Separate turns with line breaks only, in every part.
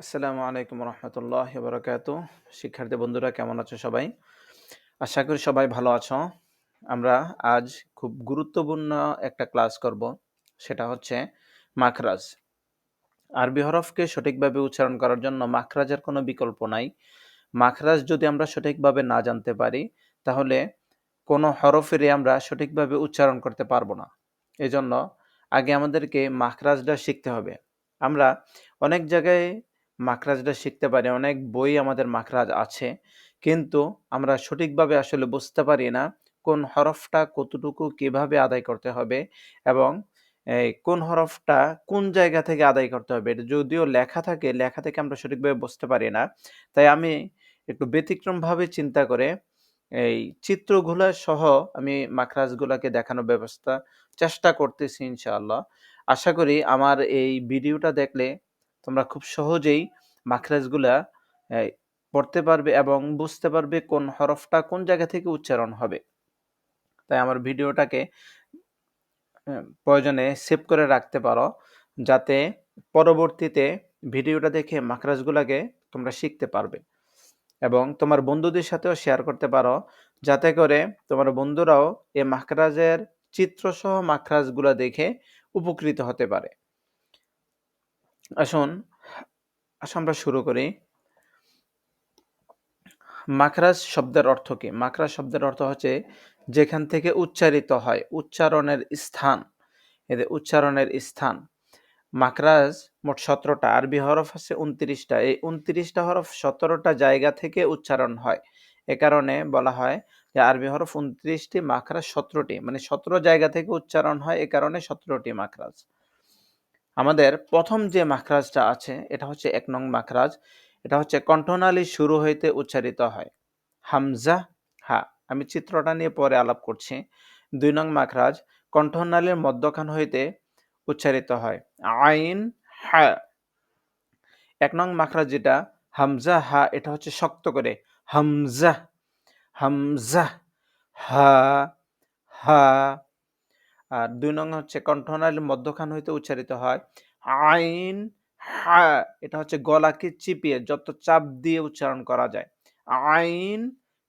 আসসালামু আলাইকুম রহমতুল্লাহ বরকাত শিক্ষার্থী বন্ধুরা, কেমন আছো সবাই? আশা করি সবাই ভালো আছো। আমরা আজ খুব গুরুত্বপূর্ণ একটা ক্লাস করব, সেটা হচ্ছে মাখরাজ। আরবি হরফকে সঠিকভাবে উচ্চারণ করার জন্য মাখরাজের কোনো বিকল্প নাই। মাখরাজ যদি আমরা সঠিকভাবে না জানতে পারি, তাহলে কোনো হরফেরই আমরা সঠিকভাবে উচ্চারণ করতে পারব না। এজন্য আগে আমাদেরকে মাখরাজটা শিখতে হবে। আমরা অনেক জায়গায় মাখরাজটা শিখতে পারি, অনেক বই আমাদের মাখরাজ আছে। কিন্তু আমরা সঠিকভাবে আসলে বুঝতে পারি না কোন হরফটা কতটুকু কীভাবে আদায় করতে হবে এবং কোন হরফটা কোন জায়গা থেকে আদায় করতে হবে। এটা যদিও লেখা থাকে, লেখা থেকে আমরা সঠিকভাবে বুঝতে পারি না। তাই আমি একটু ব্যতিক্রমভাবে চিন্তা করে এই চিত্রগুলা সহ আমি মাখরাজগুলাকে দেখানোর ব্যবস্থা, চেষ্টা করতেছি ইনশাআল্লাহ। আশা করি আমার এই ভিডিওটা দেখলে তোমরা খুব সহজেই মাখরাজগুলা পড়তে পারবে এবং বুঝতে পারবে কোন হরফটা কোন জায়গা থেকে উচ্চারণ হবে। তাই আমার ভিডিওটাকে প্রয়োজনে সেভ করে রাখতে পারো, যাতে পরবর্তীতে ভিডিওটা দেখে মাখরাজগুলাকে তোমরা শিখতে পারবে। এবং তোমার বন্ধুদের সাথেও শেয়ার করতে পারো, যাতে করে তোমার বন্ধুরাও এ মাখরাজের চিত্রসহ মাখরাজগুলো দেখে উপকৃত হতে পারে। আসুন আসুন আমরা শুরু করি। মাখরাজ শব্দের অর্থ কি? মাখরাজ শব্দের অর্থ হচ্ছে যেখান থেকে উচ্চারিত হয়, উচ্চারণের স্থান। এদের উচ্চারণের স্থান। মাখরাজ মোট সতেরোটা, আরবি হরফ আছে উনত্রিশটা। এই উনত্রিশটা হরফ সতেরোটা জায়গা থেকে উচ্চারণ হয়। এ কারণে বলা হয় যে আরবি হরফ উনত্রিশটি, মাখরাজ সতেরোটি। মানে সতেরো জায়গা থেকে উচ্চারণ হয়, এ কারণে সতেরোটি মাখরাজ। আমাদের প্রথম যে মাখরাজটা আছে, এটা হচ্ছে এক নং মাখরাজ। এটা হচ্ছে কণ্ঠনালী শুরু হইতে উচ্চারিত হয়। হামজা, হা, আমি চিত্রটা নিয়ে পরে আলাপ করছি। দুই নং মাখরাজ, কণ্ঠনালীর মধ্যখান হইতে উচ্চারিত হয়। আইন, হা। এক নং মাখরাজ যেটা, হামজা, হা, এটা হচ্ছে শক্ত করে, হামজা হামজা, হা হা। আর দুই নং হচ্ছে কণ্ঠনালীর মধ্যখান হইতে উচ্চারিত হয়। আইন, হা, এটা হচ্ছে গলাকে চিপিয়ে যত চাপ দিয়ে উচ্চারণ করা যায়। আইন,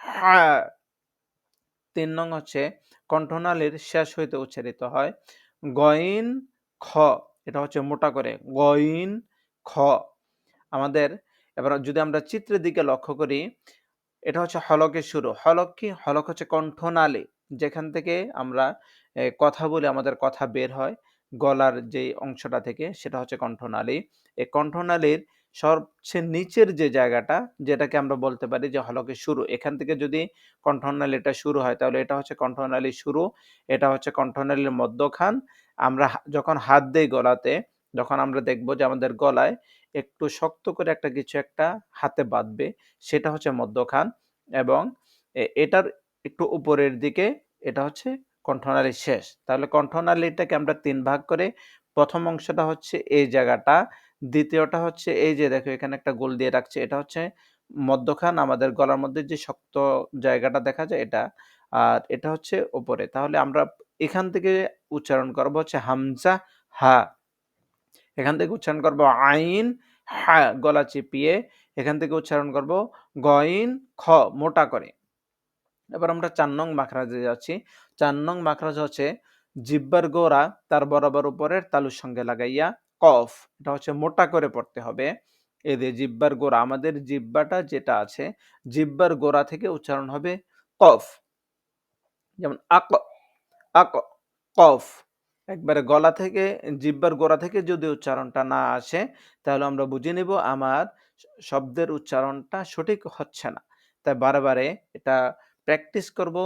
হা, তিন নং হচ্ছে কণ্ঠনালীর শেষ হইতে উচ্চারিত হয়। গইন, খ, এটা হচ্ছে মোটা করে, গইন, খ। আমাদের এবার যদি আমরা চিত্রের দিকে লক্ষ্য করি, এটা হচ্ছে হলকের শুরু। হলক কি? হলক হচ্ছে কণ্ঠনালী। যেখান থেকে আমরা কথা বলে আমাদের কথা বের হয় গলার যে অংশটা থেকে সেটা হচ্ছে কণ্ঠনালী। এই কণ্ঠনালীর সবচেয়ে নিচের যে জায়গাটা যেটাকে আমরা বলতে পারি যে হলকের শুরু, এখান থেকে যদি কণ্ঠনালীটা শুরু হয় তাহলে এটা হচ্ছে কণ্ঠনালীর শুরু, এটা হচ্ছে কণ্ঠনালীর মধ্যখান। আমরা যখন হাত দেই গলাতে, যখন আমরা দেখব যে আমাদের গলায় একটু শক্ত করে একটা কিছু একটা হাতে বাঁধবে, সেটা হচ্ছে মধ্যখান এবং এটার একটু উপরের দিকে এটা হচ্ছে কণ্ঠনালীর শেষ। তাহলে কণ্ঠনালীটাকে আমরা তিন ভাগ করে। প্রথম অংশটা হচ্ছে এই জায়গাটা, দ্বিতীয়টা হচ্ছে এই যে দেখো এখানে একটা গোল দিয়ে রাখছে, এটা হচ্ছে মধ্যখান, আমাদের গলার মধ্যে যে শক্ত জায়গাটা দেখা যায় এটা, আর এটা হচ্ছে ওপরে তাহলে আমরা এখান থেকে উচ্চারণ করব হচ্ছে হামজা, হা। এখান থেকে উচ্চারণ করব আইন, হা, গলা চিপিয়ে। এখান থেকে উচ্চারণ করব গইন খ, মোটা করে। এবার আমরা চার নং মাখরাজে যাচ্ছি। চার নং মাখরাজ হচ্ছে জিব্বার গোড়া, তার বরাবর উপরের তালুর সঙ্গে লাগাইয়া কফ, এটা হচ্ছে মোটা করে পড়তে হবে। এদের জিব্বার গোড়া, আমাদের জিব্বাটা যেটা আছে, জিব্বার গোড়া থেকে উচ্চারণ হবে কফ। যেমন আক আক, কফ। একবারে গলা থেকে, জিব্বার গোড়া থেকে যদি উচ্চারণটা না আসে, তাহলে আমরা বুঝে নেব আমার শব্দের উচ্চারণটা সঠিক হচ্ছে না। তাই বারে বারে এটা প্র্যাকটিস করব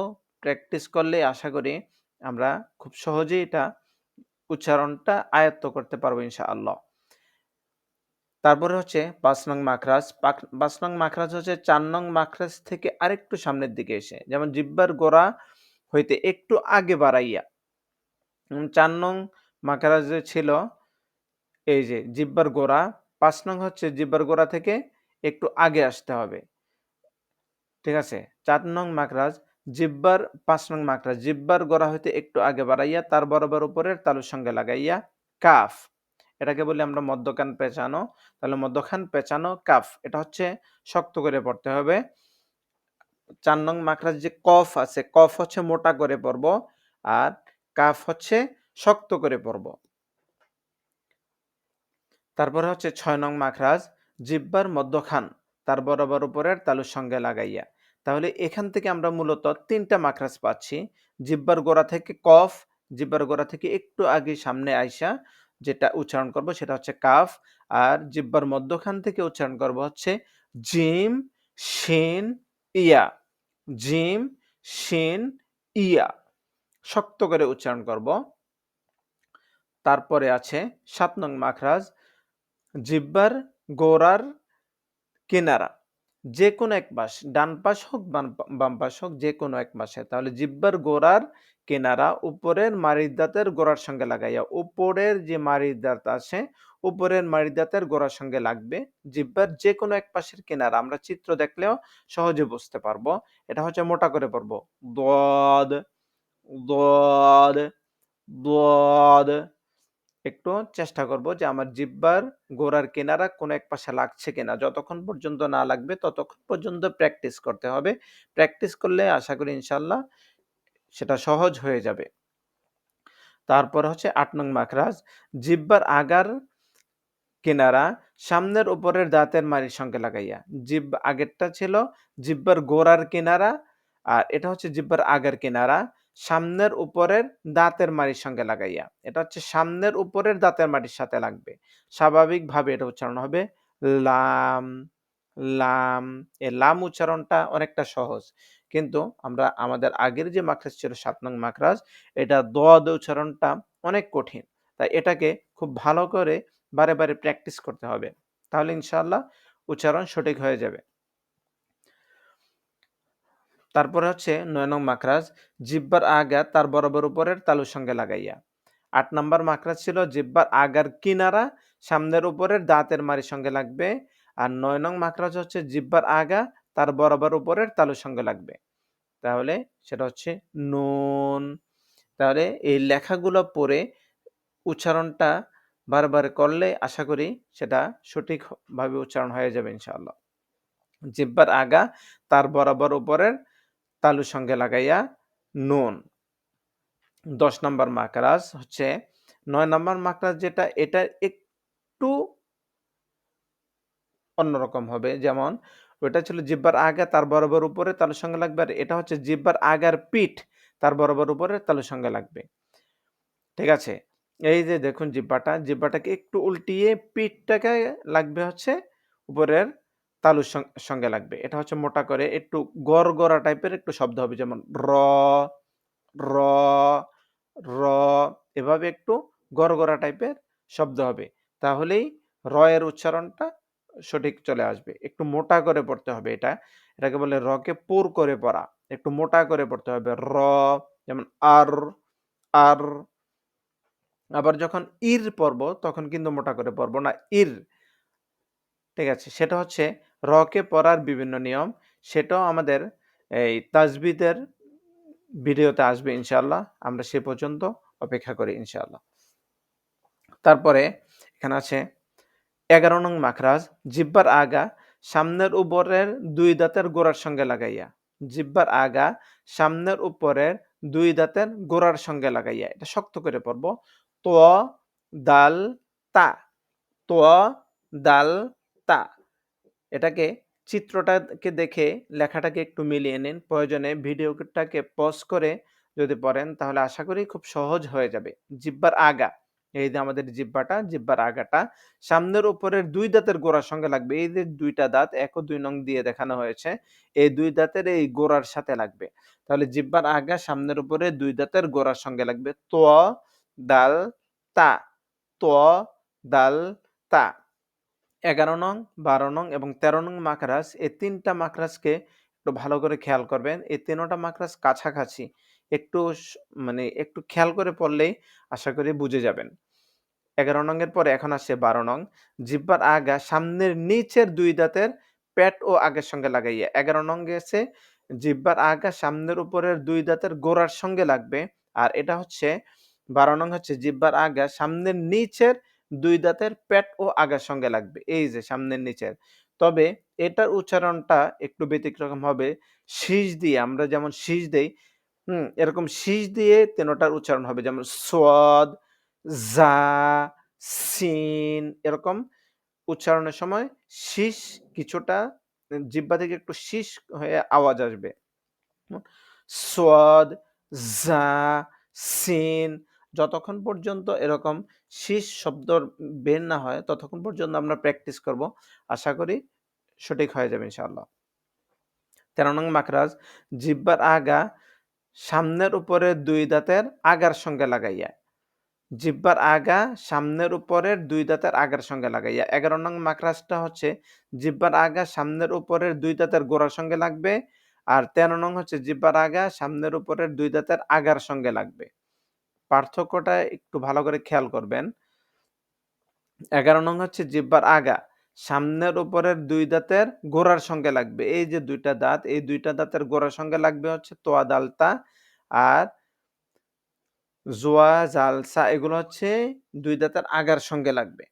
প্র্যাকটিস করলে আশা করি আমরা খুব সহজেই এটা উচ্চারণটা আয়ত্ত করতে পারব ইনশাআল্লাহ। তারপরে হচ্ছে পাঁচ নং মাখরাজ। পাঁচ নং মাখরাজ হচ্ছে চার নং মাখরাজ থেকে আরেকটু সামনের দিকে এসে, যেমন জিব্বার গোড়া হইতে একটু আগে বাড়াইয়া চার নং মাখরাজে ছিল, এই যে জিব্বার গোড়া, পাঁচ নং হচ্ছে জিব্বার গোড়া থেকে একটু আগে আসতে হবে। ঠিক আছে? চার নং মাখরাজ, জিব্বার পাঁচ নং মাখরাজ, জিব্বার গোড়া হইতে একটু আগে বাড়াইয়া, তার বরাবর উপরের তালুর সঙ্গে লাগাইয়া, কাফ। এটাকে বলি আমরা মধ্যখান পেঁচানো। তাহলে মদ্যখান পেঁচানো, কাফ, এটা হচ্ছে শক্ত করে পড়তে হবে। চার নং মাখরাজ যে কফ আছে, কফ হচ্ছে মোটা করে পড়ব আর কাফ হচ্ছে শক্ত করে পড়ব। তারপরে হচ্ছে ছয় নং মাখরাজ, জিব্বার মধ্যখান, তার বরাবর উপরের তালুর সঙ্গে লাগাইয়া। তাহলে এখান থেকে আমরা মূলত তিনটা মাখরাজ পাচ্ছি। জিব্বার গোড়া থেকে কফ, জিব্বার গোড়া থেকে একটু আগে সামনে আইসা যেটা উচ্চারণ করব সেটা হচ্ছে কাফ, আর জিব্বার মধ্যখান থেকে উচ্চারণ করব হচ্ছে জিম, শিন, ইয়া। জিম, শিন, ইয়া। শক্ত করে উচ্চারণ করব। তারপরে আছে সাত নং মাখরাজ, জিব্বার গোড়ার কিনারা। যে কোনো এক পাশ ডান পাশ হোক, বাম পাশ হোক যে কোনো এক মাসে। তাহলে জিব্বার গোড়ার কিনারা উপরের মারির দাঁতের গোড়ার সঙ্গে লাগাইয়া, উপরের যে মারির দাঁত আছে, উপরের মারির দাঁতের গোড়ার সঙ্গে লাগবে। জিব্বার যে কোনো এক পাশের কিনারা, আমরা চিত্র দেখলেও সহজে বুঝতে পারব। এটা হচ্ছে মোটা করে পড়ব। দদ দদ দদ একটু চেষ্টা করব যে আমার জিব্বার গোড়ার কিনারা কোনো এক পাশে লাগছে কিনা। যতক্ষণ পর্যন্ত না লাগবে ততক্ষণ পর্যন্ত প্র্যাকটিস করতে হবে। প্র্যাকটিস করলে আশা করি ইনশাল্লাহ সেটা সহজ হয়ে যাবে। তারপর হচ্ছে আট নং মাখরাজ, জিব্বার আগার কিনারা সামনের উপরের দাঁতের মারির সঙ্গে লাগাইয়া। জিব আগেরটা ছিল জিব্বার গোড়ার কিনারা আর এটা হচ্ছে জিব্বার আগের কিনারা। সামনের উপরের দাঁতের মাড়ির সঙ্গে লাগাইয়া। এটা হচ্ছে সামনের উপরের দাঁতের মাড়ির সাথে লাগবে। স্বাভাবিকভাবে এটা উচ্চারণ হবে লাম লাম। এ লাম উচ্চারণটা অনেকটা সহজ। কিন্তু আমরা আমাদের আগের যে মাখরাজ ছিল, সাত নং মাখরাজ এটা দোয়াদ উচ্চারণটা অনেক কঠিন। তাই এটাকে খুব ভালো করে বারে বারে প্র্যাকটিস করতে হবে। তাহলে ইনশাল্লাহ উচ্চারণ সঠিক হয়ে যাবে। তারপরে হচ্ছে নয় নং মাখরাজ, জিব্বার আগা তার বরাবর উপরের তালুর সঙ্গে লাগাইয়া। আট নম্বর মাখরাজ ছিল জিব্বার আগার কিনারা, সামনের উপরের দাঁতের মারির সঙ্গে লাগবে। আর নয় নং মাখরাজ হচ্ছে জিব্বার আগা তার বরাবর উপরের তালুর সঙ্গে লাগবে। তাহলে সেটা হচ্ছে নুন। তাহলে এই লেখাগুলো পড়ে উচ্চারণটা বারবার করলে আশা করি সেটা সঠিকভাবে উচ্চারণ হয়ে যাবে ইনশাআল্লাহ। জিব্বার আগা তার বরাবর উপরের তালুর সঙ্গে লাগাইয়া নুন। দশ নম্বর মাকরাজ হচ্ছে, নয় নম্বর মাকরাজ যেটা, এটা একটু অন্যরকম হবে। যেমন ওটা ছিল জিব্বার আগা, তার বরাবর উপরে তালুর সঙ্গে লাগবে, আর এটা হচ্ছে জিব্বার আগার পিঠ, তার বরাবর উপরে তালুর সঙ্গে লাগবে। ঠিক আছে? এই যে দেখুন জিব্বাটা, জিব্বাটাকে একটু উল্টিয়ে পিঠটাকে লাগবে হচ্ছে উপরের তালুর সঙ্গে লাগবে। এটা হচ্ছে মোটা করে একটু গড়গড়া টাইপের একটু শব্দ হবে, যেমন র র র, এভাবে একটু গড়গড়া টাইপের শব্দ হবে। তাহলেই র এর উচ্চারণটা সঠিক চলে আসবে। একটু মোটা করে পড়তে হবে এটা। এটাকে বলে রকে পুর করে পড়া। একটু মোটা করে পড়তে হবে র, যেমন আর আর। আবার যখন ইর পড়ব, তখন কিন্তু মোটা করে পড়ব না, ইর। ঠিক আছে? সেটা হচ্ছে রকে পড়ার বিভিন্ন নিয়ম। সেটাও আমাদের এই তাজবিদের ভিডিওতে আসবে ইনশাল্লাহ আমরা সে পর্যন্ত অপেক্ষা করি ইনশাল্লাহ তারপরে এখানে আছে এগারো নং মাখরাজ, জিব্বার আগা সামনের উপরের দুই দাঁতের গোড়ার সঙ্গে লাগাইয়া। জিব্বার আগা সামনের উপরের দুই দাঁতের গোড়ার সঙ্গে লাগাইয়া। এটা শক্ত করে পড়ব। তো, দাল, তা। তো, দাল তা। এটাকে চিত্রটাকে দেখে লেখাটাকে একটু মিলিয়ে নিন। প্রয়োজনে ভিডিওটাকে পজ করে যদি পড়েন, তাহলে আশা করি খুব সহজ হয়ে যাবে। জিব্বার আগা। এই যে আমাদের জিব্বাটা, জিব্বার আগাটা, সামনের উপরের দুই দাঁতের গোড়ার সঙ্গে লাগবে। এই যে দুইটা দাঁত, এক ও দুই নং দিয়ে দেখানো হয়েছে, এই দুই দাঁতের এই গোড়ার সাথে লাগবে। তাহলে জিব্বার আগা, সামনের উপরে দুই দাঁতের গোড়ার সঙ্গে লাগবে। তো, দাল, তা। তো, দাল, তা। এগারো নং, বারো নং এবং তেরো নং মাকরাস এই তিনটা মাকরাসকে একটু ভালো করে খেয়াল করবেন। এই তিনোটা মাকরাস কাছাকাছি একটু মানে একটু খেয়াল করে পড়লেই আশা করি বুঝে যাবেন। এগারো নংয়ের পরে এখন আসছে বারো নং। জিব্বার আগা সামনের নিচের দুই দাঁতের পেট ও আগের সঙ্গে লাগাইয়া। এগারো নং গেছে, জিব্বার আগা সামনের উপরের দুই দাঁতের গোড়ার সঙ্গে লাগবে। আর এটা হচ্ছে, বারো নং হচ্ছে জিব্বার আগা সামনের নিচের দুই দাঁতের পেট ও আগার সঙ্গে লাগবে। এই যে সামনের নিচের। তবে এটার উচ্চারণটা একটু ব্যতিক্রম হবে। শীষ দিয়ে আমরা যেমন শীষ দেই, হুম, এরকম শীষ দিয়ে তেনোটার উচ্চারণ হবে। যেমন সোয়াদ, জা, সিন এরকম উচ্চারণের সময় শীষ কিছুটা, জিব্বা থেকে একটু শীষ হয়ে আওয়াজ আসবে। সোয়াদ, জা, সিন যতক্ষণ পর্যন্ত এরকম শীষ শব্দ বের না হয়, ততক্ষণ পর্যন্ত আমরা প্র্যাকটিস করব। আশা করি সঠিক হয়ে যাবে ইনশাআল্লাহ। তেরো নং মাখরাজ, জিব্বার আগা সামনের উপরে দুই দাঁতের আগার সঙ্গে লাগাইয়া, জিব্বার আগা সামনের উপরের দুই দাঁতের আগার সঙ্গে লাগাইয়া। এগারো নং মাকরাজটা হচ্ছে জিব্বার আগা সামনের উপরের দুই দাঁতের গোড়ার সঙ্গে লাগবে, আর তেরো নং হচ্ছে জিব্বার আগা সামনের উপরের দুই দাঁতের আগার সঙ্গে লাগবে। পার্থক্যটা একটু ভালো করে খেয়াল করবেন। এগারো নং হচ্ছে জিব্বার আগা। সামনের উপরের দুই দাঁতের গোড়ার সঙ্গে লাগবে। এই যে দুইটা দাঁত, এই দুইটা দাঁতের গোড়ার সঙ্গে লাগবে হচ্ছে তোয়া দালতা আর জোয়া, জালসা, এগুলো হচ্ছে দুই দাঁতের আগার সঙ্গে লাগবে।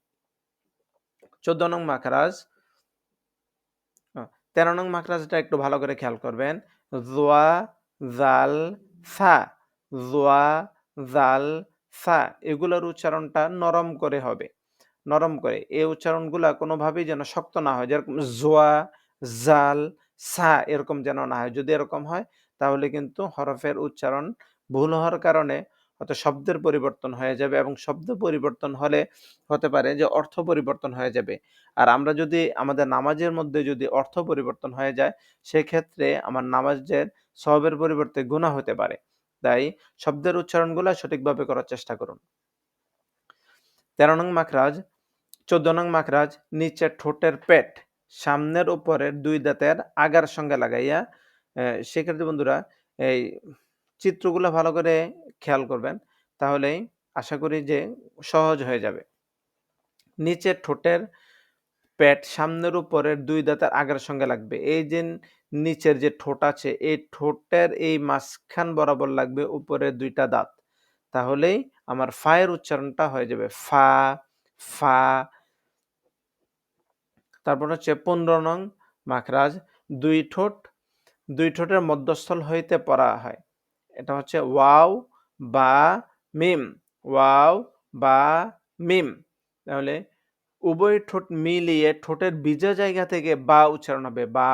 চোদ্দ নং মাখরাজ। তেরো নং মাখরাজটা একটু ভালো করে খেয়াল করবেন। জোয়া জাল সা জোয়া জাল, সা এগুলোর উচ্চারণটা নরম করে হবে। নরম করে এই উচ্চারণগুলা কোনোভাবেই যেন শক্ত না হয়। যেরকম জোয়া, জাল, সা এরকম যেন না হয়। যদি এরকম হয়, তাহলে কিন্তু হরফের উচ্চারণ ভুল হওয়ার কারণে হয়তো শব্দের পরিবর্তন হয়ে যাবে এবং শব্দ পরিবর্তন হলে হতে পারে যে অর্থ পরিবর্তন হয়ে যাবে। আর আমরা যদি আমাদের নামাজের মধ্যে যদি অর্থ পরিবর্তন হয়ে যায়, সেক্ষেত্রে আমার নামাজের সবের পরিবর্তে গুণা হতে পারে। তাই শব্দের উচ্চারণগুলো সঠিকভাবে করার চেষ্টা করুন। তেরো নং মাখরাজ, চোদ্দ নং মাখরাজ নিচের ঠোঁটের পেট, সামনের উপরের দুই দাঁতের আগার সঙ্গে লাগাইয়া সেক্ষেত্রে বন্ধুরা, এই চিত্রগুলো ভালো করে খেয়াল করবেন, তাহলেই আশা করি যে সহজ হয়ে যাবে। নিচের ঠোঁটের পেট সামনের উপরের দুই দাঁতের আগের সঙ্গে লাগবে। এই যে নিচের যে ঠোঁট আছে, এই ঠোঁটের এই মাঝখান বরাবর লাগবে উপরের দুইটা দাঁত। তাহলেই আমার ফায়ের উচ্চারণটা হয়ে যাবে। ফা ফা। তারপর হচ্ছে পনেরো নং মাখরাজ, দুই ঠোঁট, দুই ঠোঁটের মধ্যস্থল হইতে পড়া হয়। এটা হচ্ছে ওয়াও বা মিম, ওয়াও বা মিম। তাহলে উভয় ঠোঁট মিলিয়ে ঠোঁটের বিজা জায়গা থেকে বা উচ্চারণ হবে, বা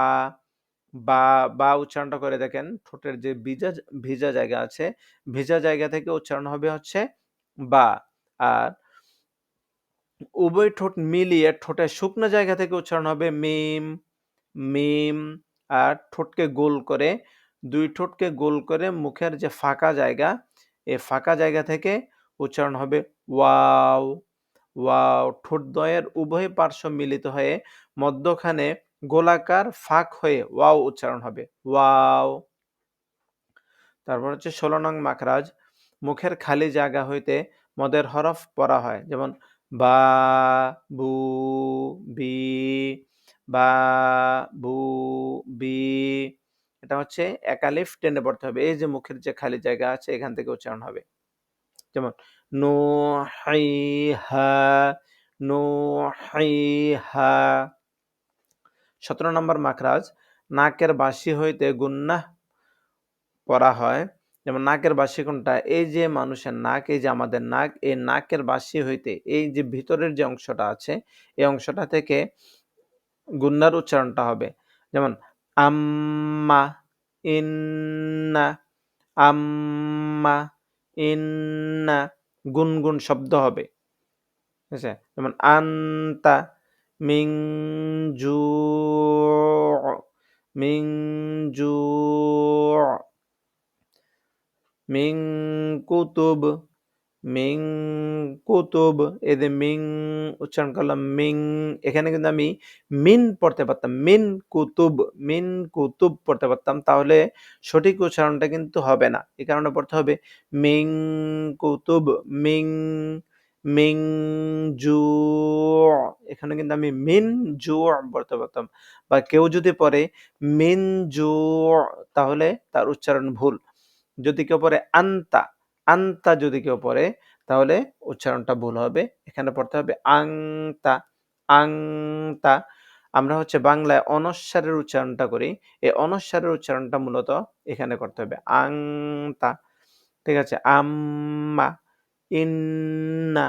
বা বা উচ্চারণটা করে দেখেন, ঠোঁটের যে ভিজা ভিজা জায়গা আছে, ভিজা জায়গা থেকে উচ্চারণ হবে হচ্ছে বা। আর উভয় ঠোঁট মিলিয়ে ঠোঁটের শুকনো জায়গা থেকে উচ্চারণ হবে মিম মিম। আর ঠোঁটকে গোল করে, দুই ঠোঁটকে গোল করে মুখের যে ফাঁকা জায়গা এই ফাঁকা জায়গা থেকে উচ্চারণ হবে ওয়াও। ওয়াও ঠোঁটদ্বয়ের উভয় পার্শ্ব মিলিত হয়ে মধ্যখানে গোলাকার ফাঁক হয়ে ওয়াও উচ্চারণ হবে। ওয়াও। তারপর হচ্ছে ষোলো নং মাখরাজ, মুখের খালি জায়গা হইতে মদের হরফ পড়া হয়। যেমন বা, বু, বি, বা, বু, বি, এটা হচ্ছে একালিফ টেনে পড়তে হবে। এই যে মুখের যে খালি জায়গা আছে, এখান থেকে উচ্চারণ হবে। যেমন নো হাই হা নো হাই হা সতেরো নম্বর মাখরাজ, নাকের বাসি হইতে গুন্না পড়া হয়। যেমন নাকের বাসি কোনটা? এই যে মানুষের নাক, এই যে আমাদের নাক, এই নাকের বাসি হইতে এই যে ভিতরের যে অংশটা আছে, এই অংশটা থেকে গুন্নার উচ্চারণটা হবে। যেমন, আম্মা ইন্না আম্মা ইন্না। গুনগুন শব্দ হবে। ঠিক আছে? যেমন আন্তা মিং জু মিং জু মিং কুতুব মিং কুতুব এদের মিং উচ্চারণ করলাম, মিং, এখানে কিন্তু আমি মিন পড়তে পারতাম, মিন কুতুব মিন কুতুব পড়তে পারতাম, তাহলে সঠিক উচ্চারণটা কিন্তু হবে না, এই কারণে পড়তে হবে মিং কুতুব, মিং মিং জু, এখানে কিন্তু আমি মিন জু পড়তে পারতাম, বা কেউ যদি পড়ে মিন জু, তাহলে তার উচ্চারণ ভুল, যদি কেউ পড়ে আন্তা আন্তা যদি কেউ পড়ে, তাহলে উচ্চারণটা ভুল হবে। এখানে পড়তে হবে আংতা। আংতা, আমরা হচ্ছে বাংলায় অনস্বারের উচ্চারণটা করি। এই অনস্বারের উচ্চারণটা মূলত এখানে করতে হবে। আংতা, ঠিক আছে? আম্মা, ইন্না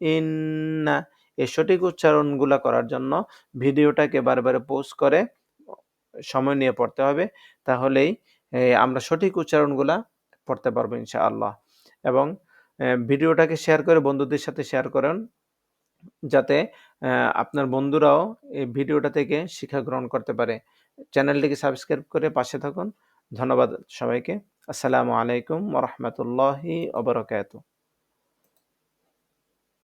ইন্না। এই সঠিক উচ্চারণগুলা করার জন্য ভিডিওটাকে বারবার পোস্ট করে সময় নিয়ে পড়তে হবে। তাহলেই আমরা সঠিক উচ্চারণগুলা পড়তে পারব ইনশাআল্লাহ। এবং ভিডিওটাকে শেয়ার করে বন্ধুদের সাথে শেয়ার করেন, যাতে আপনার বন্ধুরাও এই ভিডিওটা থেকে শিক্ষা গ্রহণ করতে পারে। চ্যানেলটিকে সাবস্ক্রাইব করে পাশে থাকুন। ধন্যবাদ সবাইকে। আসসালামু আলাইকুম রহমতুল্লাহি ওবরাকাতু